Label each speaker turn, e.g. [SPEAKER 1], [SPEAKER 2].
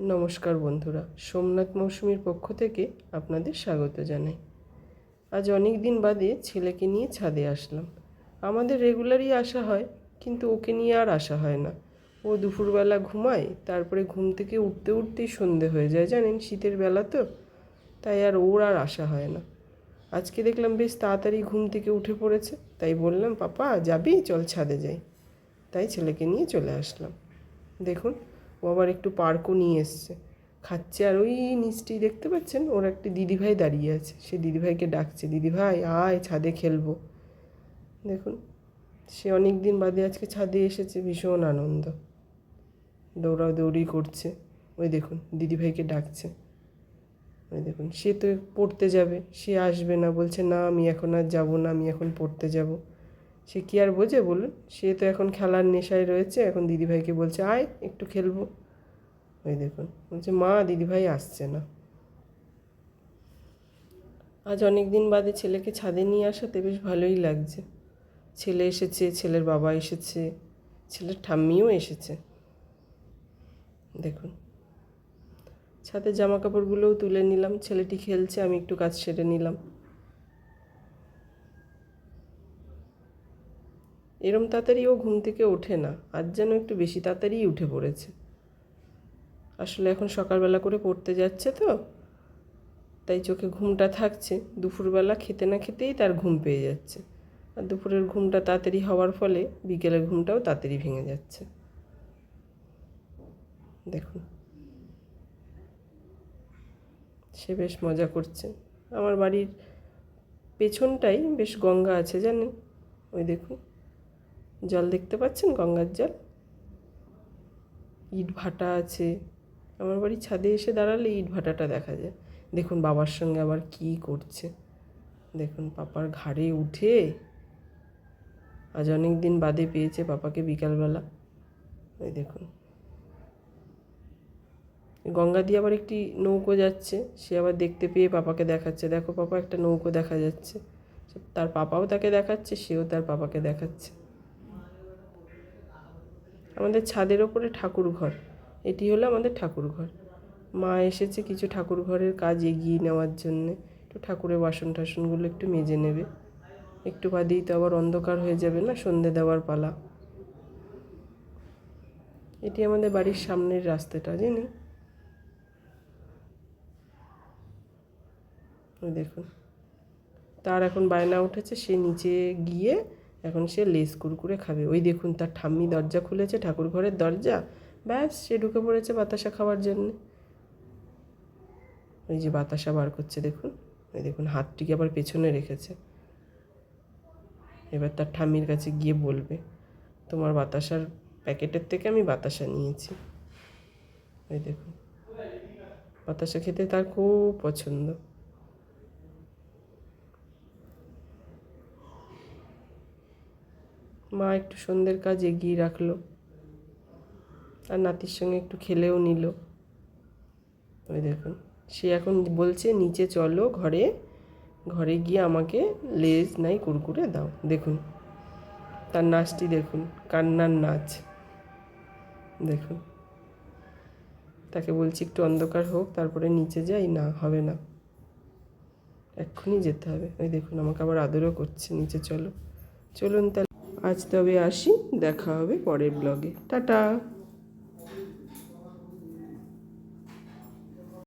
[SPEAKER 1] নমস্কার বন্ধুরা, সোমনাথ মৌসুমীর পক্ষ থেকে আপনাদের স্বাগত জানাই। আজ অনেক দিন বাদে ছেলেকে নিয়ে ছাদে আসলাম। আমাদের রেগুলারই আসা হয়, কিন্তু ওকে নিয়ে আর আসা হয় না। ও দুপুরবেলা ঘুমায়, তারপরে ঘুম থেকে উঠতে উঠতেই সন্ধে হয়ে যায়, জানেন? শীতের বেলা তো, তাই আর ওর আর আসা হয় না। আজকে দেখলাম বেশ তাড়াতাড়ি ঘুম থেকে উঠে পড়েছে, তাই বললাম, পাপা, যাবি? চল ছাদে যাই। তাই ছেলেকে নিয়ে চলে আসলাম। দেখুন ও আবার একটু পার্কও নিয়ে এসছে। খাচ্ছে আর ওই নিচটি দেখতে পাচ্ছেন? ওর একটি দিদিভাই দাঁড়িয়ে আছে। সে দিদিভাইকে ডাকছে, দিদিভাই, আয়, ছাদে খেলব। দেখুন, সে অনেক দিন বাদে আজকে ছাদে এসেছে, ভীষণ আনন্দ। দৌড়াদৌড়ি করছে। ওই দেখুন, দিদিভাইকে ডাকছে। ওই দেখুন, সে তো পড়তে যাবে, সে আসবে না। বলছে, না, আমি এখন আর যাব না, আমি এখন পড়তে যাব। সে কি আর বোঝে বলুন? সে তো এখন খেলার নেশায় রয়েছে, এখন দিদিভাইকে বলছে, আয়, একটু খেলব। ওই দেখুন, বলছে, মা, দিদিভাই আসছে না। আজ অনেক দিন বাদে ছেলেকে ছাদে নিয়ে আসাতে বেশ ভালোই লাগছে। ছেলে এসেছে, ছেলের বাবা এসেছে, ছেলের ঠাম্মিও এসেছে। দেখুন, ছাদের জামা কাপড়গুলোও তুলে নিলাম, ছেলেটি খেলছে, আমি একটু কাজ সেরে নিলাম। এরম তাড়াতাড়ি ও ঘুম থেকে ওঠে না, আজ যেন একটু বেশি তাড়াতাড়ি উঠে পড়েছে। আসলে এখন সকালবেলা করে পড়তে যাচ্ছে তো, তাই চোখে ঘুমটা থাকছে। দুপুরবেলা খেতে না খেতেই তার ঘুম পেয়ে যাচ্ছে। আর দুপুরের ঘুমটা তাড়াতাড়ি হওয়ার ফলে বিকেলের ঘুমটাও তাড়াতাড়ি ভেঙে যাচ্ছে। দেখুন। সে বেশ মজা করছে। আমার বাড়ির পেছনটাই বেশ গঙ্গা আছে জানেন? ওই দেখুন। জল দেখতে পাচ্ছেন? গঙ্গার জল। ইট ভাটা আছে। আমার বাড়ির ছাদে এসে দাঁড়ালে ইট ভাটাটা দেখা যায়। দেখুন বাবার সঙ্গে আবার কি করছে। দেখুন পাপার ঘাড়ে উঠে আজ অনেক দিন বাদে পেয়েছে পাপাকে বিকালবেলা। ওই দেখুন। গঙ্গা দিয়ে আবার একটি নৌকো যাচ্ছে। সে আবার দেখতে পেয়ে পাপাকে দেখাচ্ছে। দেখো পাপা একটা নৌকো দেখা যাচ্ছে। তার পাপাও তাকে দেখাচ্ছে, সেও তার পাপাকে দেখাচ্ছে। আমাদের ছাদের ওপরে ঠাকুর ঘর এটি হলো আমাদের ঠাকুর ঘর মা এসেছে কিছু ঠাকুর ঘরের কাজ এগিয়ে নেওয়ার জন্যে। একটু ঠাকুরের বাসন টাসনগুলো একটু মেজে নেবে। একটু বাদেই তো আবার অন্ধকার হয়ে যাবে না সন্ধে দেওয়ার পালা। এটি আমাদের বাড়ির সামনের রাস্তাটা, জানি? দেখুন। তার এখন বায়না উঠেছে, সে নিচে গিয়ে এখন সে লেস কুরকুরে খাবে। ওই দেখুন তার ঠাম্মি দরজা খুলেছে ঠাকুর ঘরের দরজা। ব্যাস, সে ঢুকে পড়েছে বাতাসা খাওয়ার জন্যে। ওই যে বাতাসা বার করছে, দেখুন। ওই দেখুন, হাতটিকে আবার পেছনে রেখেছে। এবার তার ঠাম্মির কাছে গিয়ে বলবে, তোমার বাতাসার প্যাকেটের থেকে আমি বাতাসা নিয়েছি। ওই দেখুন। বাতাসা খেতে তার খুব পছন্দ। মা একটু সন্ধ্যের কাজ এগিয়ে রাখল। আর নাতির সঙ্গে একটু খেলেও নিল। ওই দেখুন, সে এখন বলছে, নিচে চলো, ঘরে ঘরে গিয়ে আমাকে লেজ নাই কুরকুরে দাও। দেখুন, তার নাচটি দেখুন, কান্নার নাচ। দেখুন, তাকে বলছি, একটু অন্ধকার হোক, তারপরে নিচে যাই, না, হবে না। এক্ষুনি যেতে হবে। ওই দেখুন, আমাকে আবার আদরও করছে, নিচে চলো। চলুন তাহলে। আজ তবে আসি দেখা হবে পরের ব্লগে টাটা।